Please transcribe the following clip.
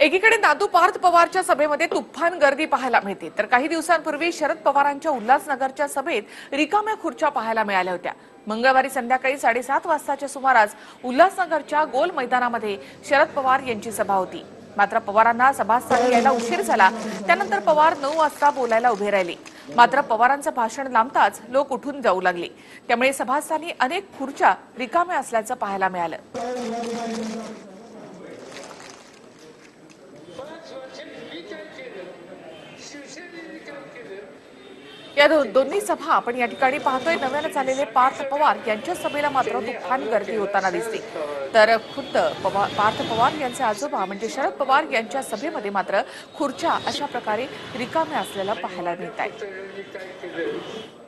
एकीकडे नातू पार्थ पवारच्या सभेमध्ये तुफान गर्दी पाहायला मिळते. तर काही दिवसांपूर्वी शरद पवारांच्या उल्हासनगरच्या सभेत रिकाम्या खुर्च्या पाहायला मिळाल्या होत्या. मंगळवारी संध्याकाळी साडेसात वाजताच्या सुमारास उल्हासनगरच्या गोल मैदानामध्ये शरद पवार यांची सभा होती. मात्र पवारांना सभास्थानी यायला उशीर झाला. त्यानंतर पवार नऊ वाजता बोलायला उभे राहिले. मात्र पवारांचं भाषण लांबताच लोक उठून जाऊ लागले. त्यामुळे सभास्थानी अनेक खुर्च्या रिकाम्या असल्याचं पाहायला मिळालं. या दो- दोन्ही सभा आपण या ठिकाणी पाहतोय. नव्यानं झालेले पार्थ पवार यांच्या सभेला मात्र तुफान गर्दी होताना दिसते. तर खुद्द पवार पार्थ पवार यांचे आजोबा म्हणजे शरद पवार यांच्या सभेमध्ये मात्र खुर्च्या अशा प्रकारे रिकाम्या असलेल्या पाहायला मिळत आहेत